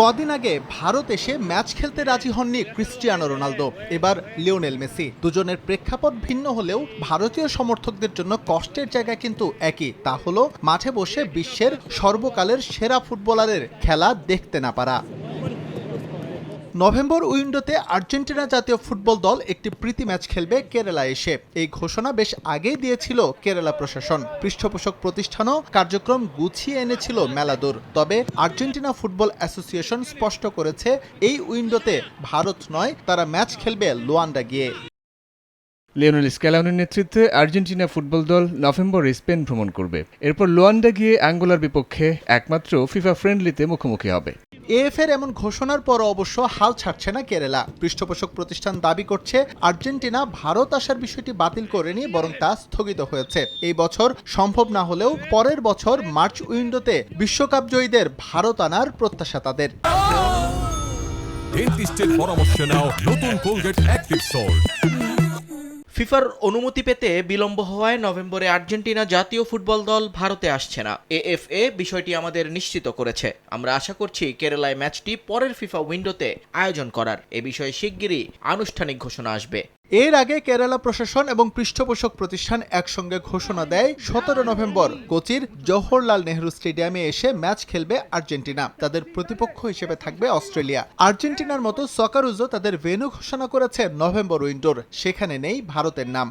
কদিন আগে ভারত এসে ম্যাচ খেলতে রাজি হননি ক্রিস্টিয়ানো রোনালদো। এবার লিওনেল মেসি। দুজনের প্রেক্ষাপট ভিন্ন হলেও ভারতীয় সমর্থকদের জন্য কষ্টের জায়গা কিন্তু একই। তা হলো, মাঠে বসে বিশ্বের সর্বকালের সেরা ফুটবলারের খেলা দেখতে না পারা। নভেম্বর উইন্ডোতে আর্জেন্টিনা জাতীয় ফুটবল দল একটি প্রীতি ম্যাচ খেলবে কেরালা এসে। এই ঘোষণা বেশ আগেই দিয়েছিল কেরালা প্রশাসন। পৃষ্ঠপোষক প্রতিষ্ঠানও কার্যক্রম গুছিয়ে এনেছিল মেলাদুর। তবে আর্জেন্টিনা ফুটবল অ্যাসোসিয়েশন স্পষ্ট করেছে, এই উইন্ডোতে ভারত নয়, তারা ম্যাচ খেলবে লোয়ান্ডা গিয়ে। লিওনেল স্ক্যালাউনের নেতৃত্বে আর্জেন্টিনা ফুটবল দল নভেম্বরে স্পেন ভ্রমণ করবে। এরপর লোয়ান্ডা গিয়ে অ্যাঙ্গোলার বিপক্ষে একমাত্র ফিফা ফ্রেন্ডলিতে মুখোমুখি হবে। এএফের এমন ঘোষণার পর অবশ্য হাল ছাড়ছে না কেরালা। পৃষ্ঠপোষক প্রতিষ্ঠান দাবি করছে, আর্জেন্টিনা ভারত আসার বিষয়টি বাতিল করেনি বরং তা স্থগিত হয়েছে। এই বছর সম্ভব না হলেও পরের বছর মার্চ উইন্ডোতে বিশ্বকাপ জয়ীদের ভারত আনার প্রত্যাশা তাদের। পরামর্শ নাও নতুন কোলগেট অ্যাক্টিভ সল্ট ফিফার অনুমতি পেতে বিলম্ব হওয়ায় নভেম্বরে আর্জেন্টিনা জাতীয় ফুটবল দল ভারতে আসছে না। এএফএ বিষয়টি আমাদের নিশ্চিত করেছে। আমরা আশা করছি কেরালায় ম্যাচটি পরের ফিফা উইন্ডোতে আয়োজন করার। এ বিষয়ে শিগগিরই আনুষ্ঠানিক ঘোষণা আসবে। এর আগে কেরালা প্রশাসন এবং পৃষ্ঠপোষক প্রতিষ্ঠান একসঙ্গে ঘোষণা দেয়, সতেরো নভেম্বর কোচির জওহরলাল নেহরু স্টেডিয়ামে এসে ম্যাচ খেলবে আর্জেন্টিনা। তাদের প্রতিপক্ষ হিসেবে থাকবে অস্ট্রেলিয়া। আর্জেন্টিনার মতো সকারুজও তাদের ভেন্যু ঘোষণা করেছে নভেম্বর উইন্ডোর। সেখানে নেই ভারতের নাম।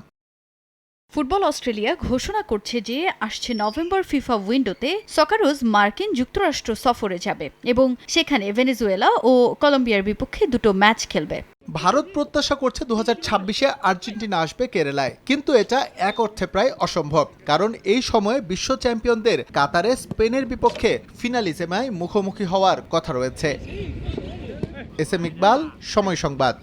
ফুটবল অস্ট্রেলিয়া ঘোষণা করছে যে, আসছে নভেম্বর ফিফা উইন্ডোতে সকারোজ মার্কিন যুক্তরাষ্ট্র সফরে যাবে এবং সেখানে ভেনেজুয়েলা ও কলম্বিয়ার বিপক্ষে দুটো ম্যাচ খেলবে। ভারত প্রত্যাশা করছে দু ছাব্বিশে আর্জেন্টিনা আসবে কেরালায়। কিন্তু এটা এক অর্থে প্রায় অসম্ভব, কারণ এই সময়ে বিশ্ব চ্যাম্পিয়নদের কাতারে স্পেনের বিপক্ষে ফিনালিজেমায় মুখোমুখি হওয়ার কথা রয়েছে। এস এম ইকবাল, সময় সংবাদ।